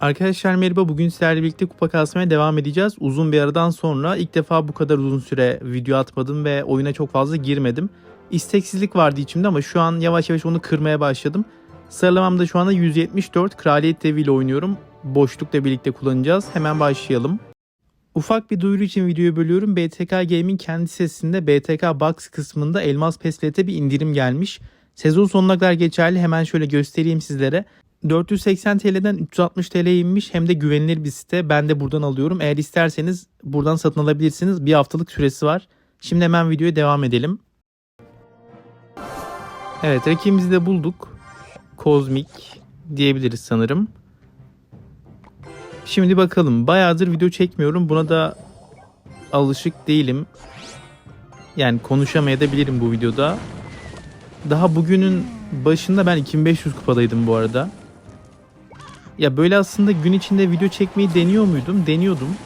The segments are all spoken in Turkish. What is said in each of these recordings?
Arkadaşlar merhaba. Bugün sizlerle birlikte kupa kasmaya devam edeceğiz. Uzun bir aradan sonra ilk defa bu kadar uzun süre video atmadım ve oyuna çok fazla girmedim. İsteksizlik vardı içimde ama şu an yavaş yavaş onu kırmaya başladım. Sıralamamda şu anda 174 Kraliyet Devi ile oynuyorum. Boşlukla birlikte kullanacağız. Hemen başlayalım. Ufak bir duyuru için videoyu bölüyorum. BTK Game'in kendi sitesinde BTK Box kısmında Elmas Peslet'e bir indirim gelmiş. Sezon sonuna kadar geçerli. Hemen şöyle göstereyim sizlere. 480 TL'den 360 TL'ye inmiş hem de güvenilir bir site. Ben de buradan alıyorum. Eğer isterseniz buradan satın alabilirsiniz. Bir haftalık süresi var. Şimdi hemen videoya devam edelim. Evet rakibimizi de bulduk. Kozmik diyebiliriz sanırım. Şimdi bakalım. Bayağıdır video çekmiyorum. Buna da alışık değilim. Yani konuşamayabilirim bu videoda. Daha bugünün başında ben 2500 kupadaydım bu arada. Ya böyle aslında gün içinde video çekmeyi deniyor muydum? Deniyordum.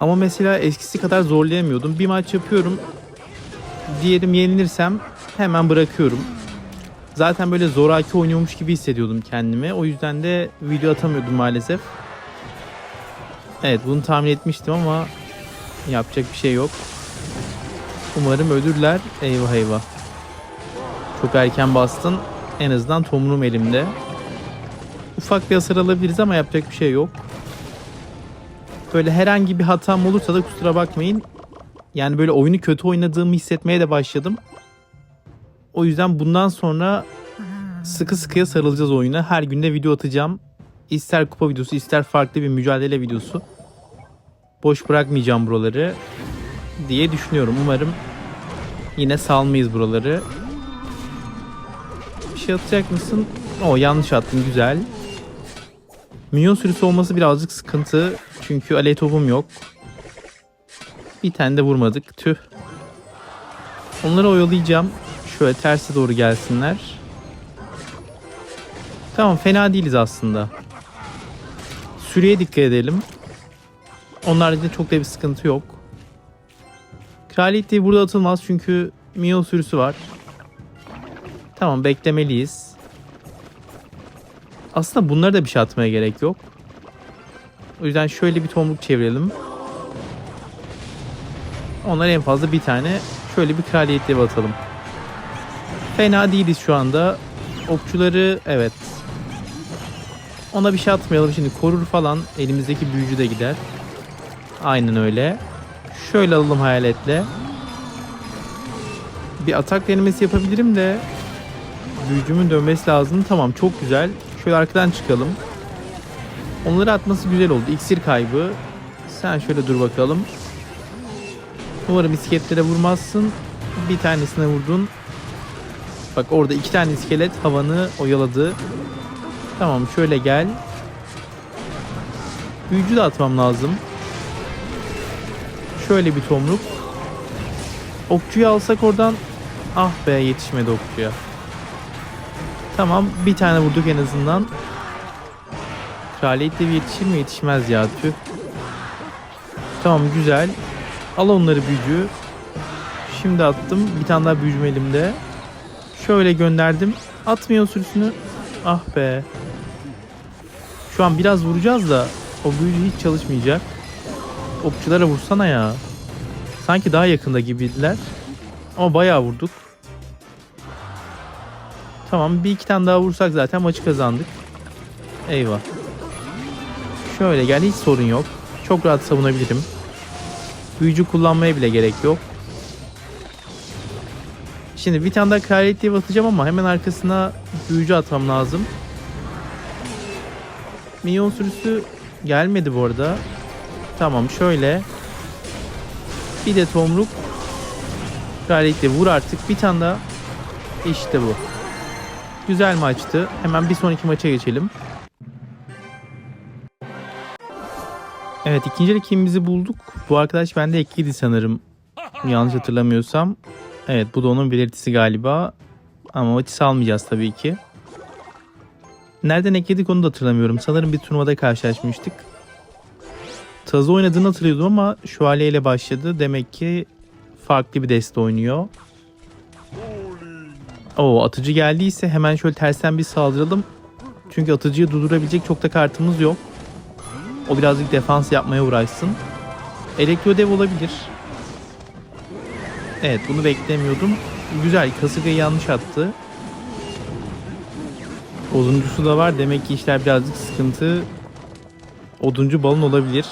Ama mesela eskisi kadar zorlayamıyordum. Bir maç yapıyorum. Diyelim yenilirsem hemen bırakıyorum. Zaten böyle zoraki oynuyormuş gibi hissediyordum kendimi. O yüzden de video atamıyordum maalesef. Evet bunu tahmin etmiştim ama yapacak bir şey yok. Umarım ölürler. Eyvah eyvah. Çok erken bastın. En azından tomrum elimde. Ufak bir hasar alabiliriz ama yapacak bir şey yok. Böyle herhangi bir hatam olursa da kusura bakmayın. Yani böyle oyunu kötü oynadığımı hissetmeye de başladım. O yüzden bundan sonra sıkı sıkıya sarılacağız oyuna. Her günde video atacağım. İster kupa videosu ister farklı bir mücadele videosu. Boş bırakmayacağım buraları diye düşünüyorum. Umarım yine salmayız buraları. Bir şey atacak mısın? O yanlış attın güzel. Minyon sürüsü olması birazcık sıkıntı. Çünkü alev topum yok. Bir tane de vurmadık. Tüh. Onları oyalayacağım. Şöyle terse doğru gelsinler. Tamam fena değiliz aslında. Süreye dikkat edelim. Haricinde çok da bir sıkıntı yok. Kraliyet diye burada atılmaz çünkü minyon sürüsü var. Tamam beklemeliyiz. Aslında bunlara da bir şey atmaya gerek yok. O yüzden şöyle bir tomruk çevirelim. Onlar en fazla bir tane. Şöyle bir kraliyet devi atalım. Fena değiliz şu anda. Okçuları evet. Ona bir şey atmayalım şimdi. Korur falan. Elimizdeki büyücü de gider. Aynen öyle. Şöyle alalım hayaletle. Bir atak denemesi yapabilirim de büyücümün dönmesi lazım. Tamam çok güzel. Şöyle arkadan çıkalım. Onları atması güzel oldu. İksir kaybı. Sen şöyle dur bakalım. Umarım iskeletlere vurmazsın. Bir tanesine vurdun. Bak orada iki tane iskelet havanı oyaladı. Tamam şöyle gel. Büyücü de atmam lazım. Şöyle bir tomruk. Okçuyu alsak oradan. Ah be yetişmedi okçuya. Tamam bir tane vurduk en azından. Kraliyet devi yetişir mi? Yetişmez ya. Tüh. Tamam güzel. Al onları büyücü. Şimdi attım. Bir tane daha büyücüm elimde. Şöyle gönderdim. Atmıyor sürüsünü. Ah be. Şu an biraz vuracağız da o büyücü hiç çalışmayacak. Okçulara vursana ya. Sanki daha yakında gibiydiler. Ama bayağı vurduk. Tamam bir iki tane daha vursak zaten maçı kazandık. Eyvah. Şöyle gel hiç sorun yok. Çok rahat savunabilirim. Büyücü kullanmaya bile gerek yok. Şimdi bir tane daha kraliyet diye atacağım ama hemen arkasına büyücü atmam lazım. Minyon sürüsü gelmedi bu arada. Tamam şöyle. Bir de tomruk. Kraliyet vur artık. Bir tane daha. İşte bu. Güzel maçtı. Hemen bir sonraki maça geçelim. Evet ikinci rakibimizi bulduk. Bu arkadaş bende ekliydi sanırım. Yanlış hatırlamıyorsam. Evet bu da onun belirtisi galiba. Ama maçı salmayacağız tabii ki. Nereden ekledik onu da hatırlamıyorum. Sanırım bir turnuvada karşılaşmıştık. Tazı oynadığını hatırlıyordum ama Şövalye ile başladı. Demek ki farklı bir deste oynuyor. Oo atıcı geldiyse hemen şöyle tersten bir saldıralım. Çünkü atıcıyı durdurabilecek çok da kartımız yok. O birazcık defans yapmaya uğraşsın. Elektrodev olabilir. Evet bunu beklemiyordum. Güzel kasırgayı yanlış attı. Oduncusu da var. Demek ki işler birazcık sıkıntı. Oduncu balon olabilir.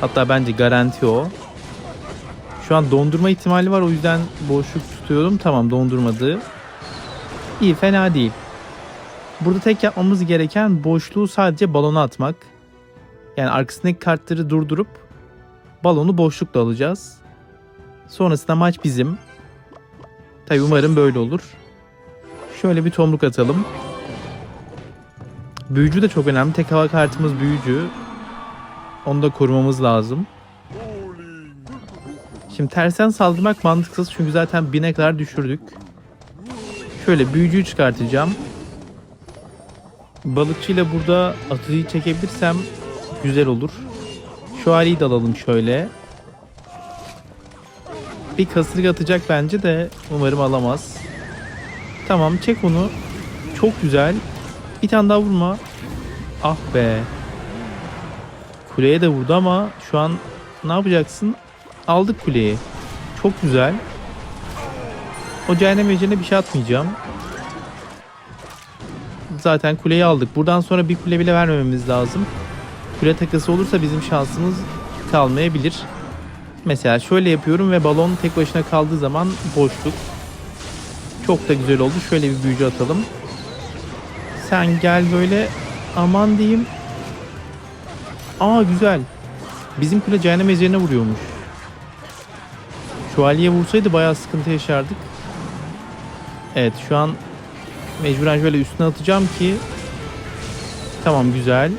Hatta bence garanti o. Şu an dondurma ihtimali var. O yüzden boşluk tutuyorum. Tamam dondurmadı. İyi fena değil. Burada tek yapmamız gereken boşluğu sadece balona atmak. Yani arkasındaki kartları durdurup balonu boşlukla alacağız. Sonrasında maç bizim. Tabi umarım böyle olur. Şöyle bir tomruk atalım. Büyücü de çok önemli. Tek hava kartımız büyücü. Onu da korumamız lazım. Şimdi tersten saldırmak mantıksız çünkü zaten bine kadar düşürdük. Şöyle büyücüyü çıkartacağım. Balıkçıyla burada atıcıyı çekebilirsem güzel olur. Şu haliyi de alalım şöyle. Bir kasırga atacak bence de umarım alamaz. Tamam çek onu. Çok güzel. Bir tane daha vurma. Ah be. Kuleye de vurdu ama şu an ne yapacaksın? Aldık kuleyi. Çok güzel. O cehennem eceline bir şey atmayacağım. Zaten kuleyi aldık. Buradan sonra bir kule bile vermememiz lazım. Kule takası olursa bizim şansımız kalmayabilir. Mesela şöyle yapıyorum ve balon tek başına kaldığı zaman boşluk. Çok da güzel oldu. Şöyle bir büyücü atalım. Sen gel böyle aman diyeyim. Aa güzel. Bizim kule cehennem ejderine vuruyormuş. Şövalye vursaydı bayağı sıkıntı yaşardık. Evet şu an mecburen şöyle üstüne atacağım ki Tamam güzel.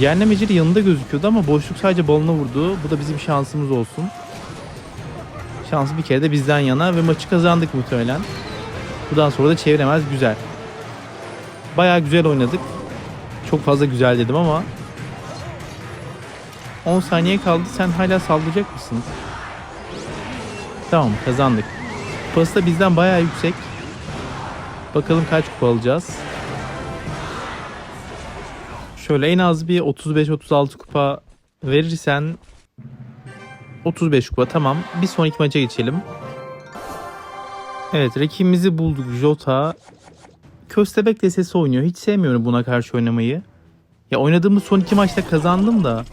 Cehennem ejeri yanında gözüküyordu ama boşluk sadece balona vurdu. Bu da bizim şansımız olsun. Şans bir kere de bizden yana ve maçı kazandık muhtemelen. Buradan sonra da çeviremez güzel. Bayağı güzel oynadık. Çok fazla güzel dedim ama 10 saniye kaldı. Sen hala saldıracak mısın? Tamam kazandık. Kupası da bizden bayağı yüksek. Bakalım kaç kupa alacağız. Şöyle en az bir 35-36 kupa verirsen 35 kupa tamam. Bir sonraki maça geçelim. Evet rakibimizi bulduk. Jota. Köstebek sesi oynuyor. Hiç sevmiyorum buna karşı oynamayı. Ya oynadığımız son iki maçta kazandım da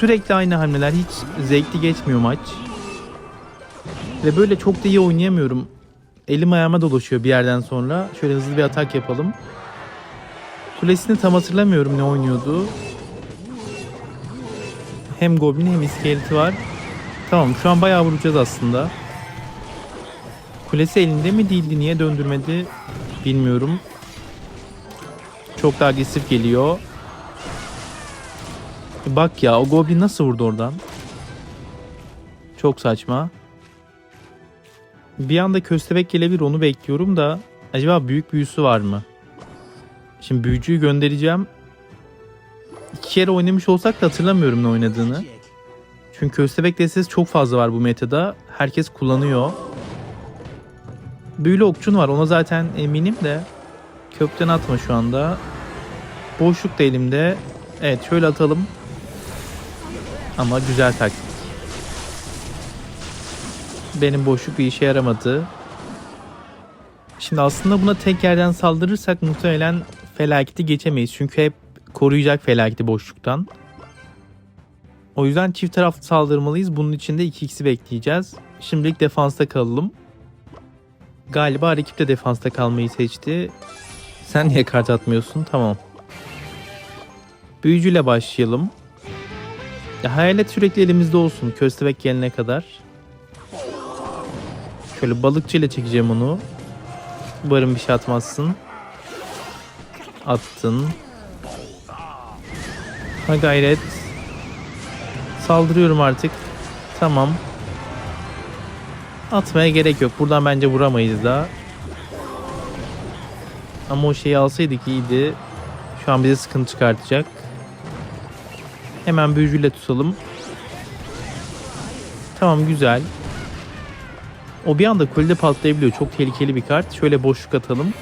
sürekli aynı hamleler. Hiç zevkli geçmiyor maç. Ve böyle çok da iyi oynayamıyorum. Elim ayağıma dolaşıyor bir yerden sonra. Şöyle hızlı bir atak yapalım. Kulesini tam hatırlamıyorum ne oynuyordu. Hem Goblin hem iskeleti var. Tamam şu an bayağı vuracağız aslında. Kulesi elinde mi değildi niye döndürmedi bilmiyorum. Çok da agresif geliyor. Bak ya o Goblin nasıl vurdu oradan? Çok saçma. Bir anda köstebek gelebilir onu bekliyorum da acaba büyük büyüsü var mı? Şimdi büyücüyü göndereceğim. İki kere oynamış olsak da hatırlamıyorum ne oynadığını. Çünkü köstebek destesi çok fazla var bu metada. Herkes kullanıyor. Büyülü okçun var ona zaten eminim de. Kökten atma şu anda. Boşluk da elimde. Evet şöyle atalım. Ama güzel taktik. Benim boşluk bir işe yaramadı. Şimdi aslında buna tek yerden saldırırsak muhtemelen felaketi geçemeyiz. Çünkü hep koruyacak felaketi boşluktan. O yüzden çift taraflı saldırmalıyız. Bunun için de 2x'i bekleyeceğiz. Şimdilik defansta kalalım. Galiba rakip de defansta kalmayı seçti. Sen niye kart atmıyorsun? Tamam. Büyücüyle başlayalım. Ya, hayalet sürekli elimizde olsun. Köstebek gelene kadar. Şöyle balıkçıyla çekeceğim onu. Umarım bir şey atmazsın. Attın. Ha gayret. Saldırıyorum artık. Tamam. Atmaya gerek yok. Buradan bence vuramayız daha. Ama o şeyi alsaydık iyiydi. Şu an bize sıkıntı çıkartacak. Hemen büyücüyle tutalım. Tamam güzel. O bir anda kulede patlayabiliyor. Çok tehlikeli bir kart. Şöyle boşluk atalım.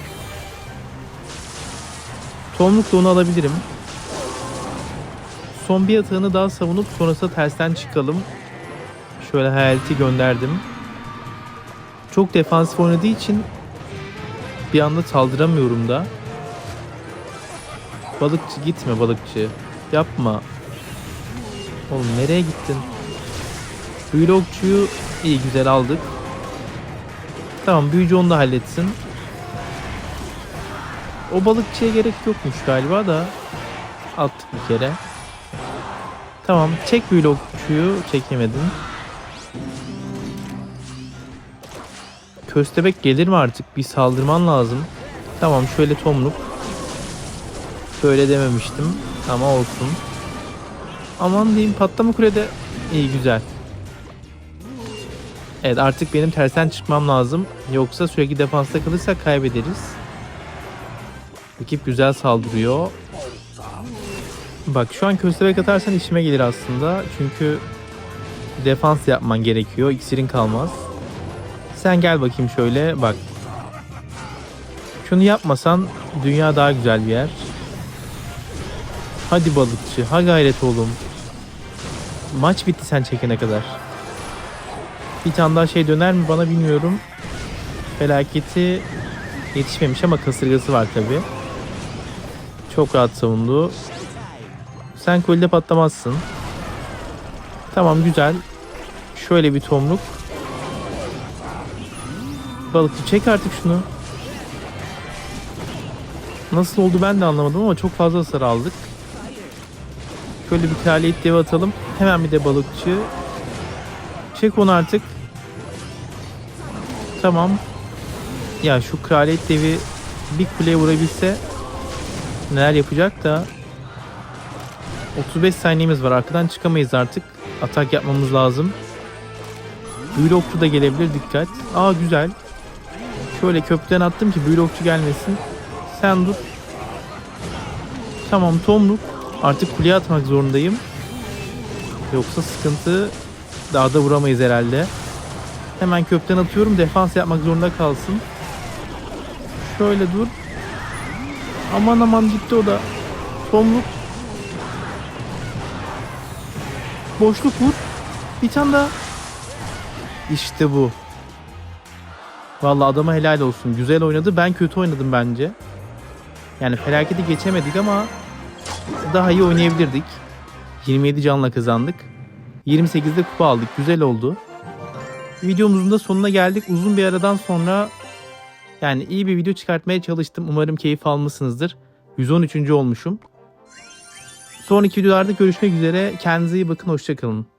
Tomrukla onu alabilirim. Son bir atağını daha savunup sonrasında tersten çıkalım. Şöyle hayaleti gönderdim. Çok defansif oynadığı için bir anda saldıramıyorum da. Balıkçı gitme balıkçı. Yapma. Oğlum nereye gittin? Büyülü okçuyu iyi güzel aldık. Tamam büyücü onu da halletsin. O balıkçıya gerek yokmuş galiba da attık bir kere. Tamam çek büyülü okçuyu çekemedin. Köstebek gelir mi artık? Bir saldırman lazım. Tamam şöyle tomruk. Böyle dememiştim ama olsun. Aman diyeyim patlama kulede iyi güzel. Evet artık benim tersten çıkmam lazım. Yoksa sürekli defansta kalırsak kaybederiz. Rakip güzel saldırıyor. Bak şu an köstebek atarsan işime gelir aslında. Çünkü defans yapman gerekiyor. İksirin kalmaz. Sen gel bakayım şöyle bak. Şunu yapmasan dünya daha güzel bir yer. Hadi balıkçı, ha gayret oğlum. Maç bitti sen çekene kadar. Bir tane daha şey döner mi bana bilmiyorum. Felaketi yetişmemiş ama kasırgası var tabi. Çok rahat savundu. Sen kolide patlamazsın. Tamam güzel. Şöyle bir tomruk. Balıkçı çek artık şunu. Nasıl oldu ben de anlamadım ama çok fazla hasar aldık. Şöyle bir kraliyet devi atalım. Hemen bir de balıkçı. Çek onu artık. Tamam. Ya şu kraliyet devi bir kuleye vurabilse neler yapacak da 35 saniyemiz var. Arkadan çıkamayız artık. Atak yapmamız lazım. Büyülü okçu da gelebilir. Dikkat. Aa güzel. Şöyle köprüden attım ki büyülü okçu gelmesin. Sen dur. Tamam tomruk. Artık kuleye atmak zorundayım. Yoksa sıkıntı daha da vuramayız herhalde. Hemen köprüden atıyorum. Defans yapmak zorunda kalsın. Şöyle dur. Aman aman gitti o da. Tomruk. Boşluk vur. Bir tane daha. İşte bu. Vallahi adama helal olsun. Güzel oynadı. Ben kötü oynadım bence. Yani felaketi geçemedik ama daha iyi oynayabilirdik. 27 canla kazandık. 28'de kupa aldık. Güzel oldu. Videomuzun da sonuna geldik. Uzun bir aradan sonra yani iyi bir video çıkartmaya çalıştım. Umarım keyif almışsınızdır. 113. olmuşum. Sonraki videolarda görüşmek üzere. Kendinize iyi bakın. Hoşçakalın.